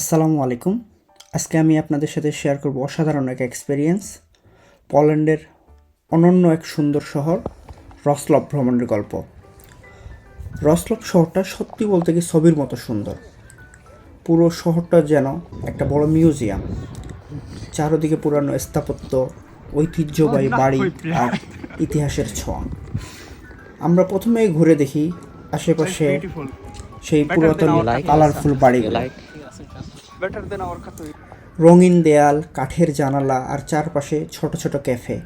আসসালামু আলাইকুম। আজকে আমি আপনাদের সাথে শেয়ার করব অসাধারণ এক এক্সপিরিয়েন্স পোল্যান্ডের অনন্য এক সুন্দর শহর রসলভ ভ্রমণের গল্প। রসলভ শহরটা সত্যি বলতে কি ছবির মতো সুন্দর। পুরো শহরটা যেন একটা বড় মিউজিয়াম চারদিকে পুরানো স্থাপত্য ঐতিহ্যবাহী বাড়ি আর ইতিহাসের ছোঁয়া। আমরা প্রথমেই ঘুরে দেখি আশেপাশে সেই পুরাতন কালারফুল বাড়িগুলো। রঙিন দেয়াল, কাঠের জানালা আর চারপাশে ছোট ছোট ক্যাফে।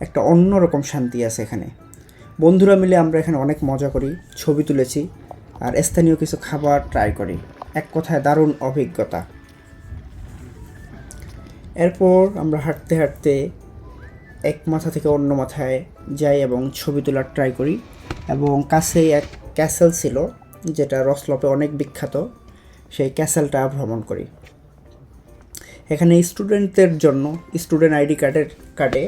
একটা অন্যরকম শান্তি আছে এখানে। বন্ধুরা মিলে আমরা এখানে অনেক মজা করি, ছবি তুলেছি আর স্থানীয় কিছু খাবার ট্রাই করি। এক কথায় দারুণ অভিজ্ঞতা। এরপর আমরা হাঁটতে হাঁটতে এক মাথা থেকে অন্য মাথায় যাই এবং ছবি তোলার ট্রাই করি। এবং কাছেই এক ক্যাসেল ছিল, যেটা রসলপে অনেক বিখ্যাত। সেই ক্যাসেলটা ভ্রমণ করি। এখানে স্টুডেন্টদের জন্য স্টুডেন্ট আইডি কার্ডের কার্ডে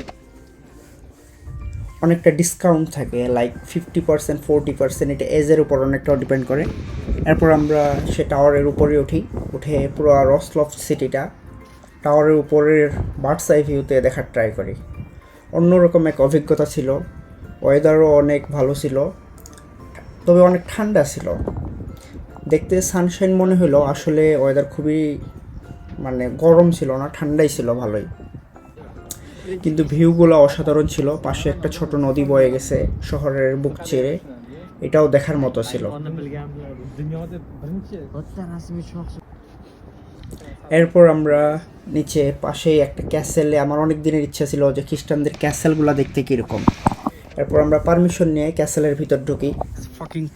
অনেকটা ডিসকাউন্ট থাকে like fifty percent forty percent এটা এজের উপর অনেকটা ডিপেন্ড করে। এরপর আমরা সে টাওয়ারের উপরে উঠি, উঠে পুরো রসলফ সিটিটা টাওয়ারের উপরের বার্ডস আই ভিউতে দেখার ট্রাই করি। অন্যরকম এক অভিজ্ঞতা ছিল ওয়েদারও অনেক ভালো ছিল, তবে অনেক ঠান্ডা ছিল। দেখতে সানশাইন মনে হলো আসলে ওয়েদার খুবই মানে গরম ছিল না, ঠান্ডাই ছিল ভালোই। কিন্তু ভিউগুলো অসাধারণ ছিল, পাশে একটা ছোট নদী বয়ে গেছে শহরের বুক চেড়ে এটাও দেখার মতো ছিল। এরপর আমরা নিচে পাশেই একটা ক্যাসেলে আমার অনেক দিনের ইচ্ছা ছিল যে খ্রিস্টানদের ক্যাসেলগুলো দেখতে কীরকম। এরপর আমরা পারমিশন নিয়ে ক্যাসেলের ভিতর ঢুকি। It's fucking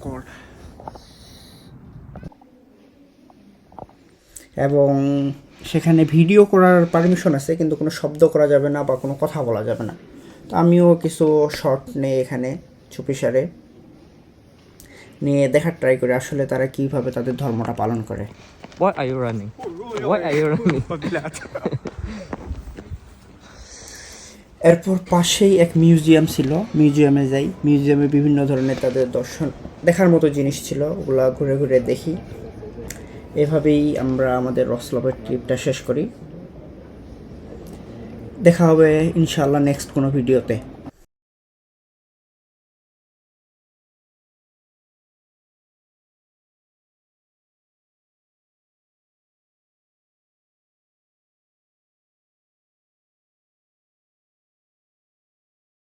এবং সেখানে ভিডিও করার পারমিশন আছে কিন্তু কোনো শব্দ করা যাবে না বা কোনো কথা বলা যাবে না তো আমিও কিছু শর্ট নেই এখানে চুপিসারে নিয়ে দেখার ট্রাই করি আসলে তারা কীভাবে তাদের ধর্মটা পালন করে Why are you running? Why are you running? এরপর পাশেই এক মিউজিয়াম ছিল মিউজিয়ামে যাই মিউজিয়ামে বিভিন্ন ধরনের তাদের দর্শন দেখার মতো জিনিস ছিল ওগুলা ঘুরে ঘুরে দেখি এভাবেই আমরা আমাদের রসলভের ট্রিপটা শেষ করি। দেখা হবে ইনশাআল্লাহ নেক্সট কোনো ভিডিওতে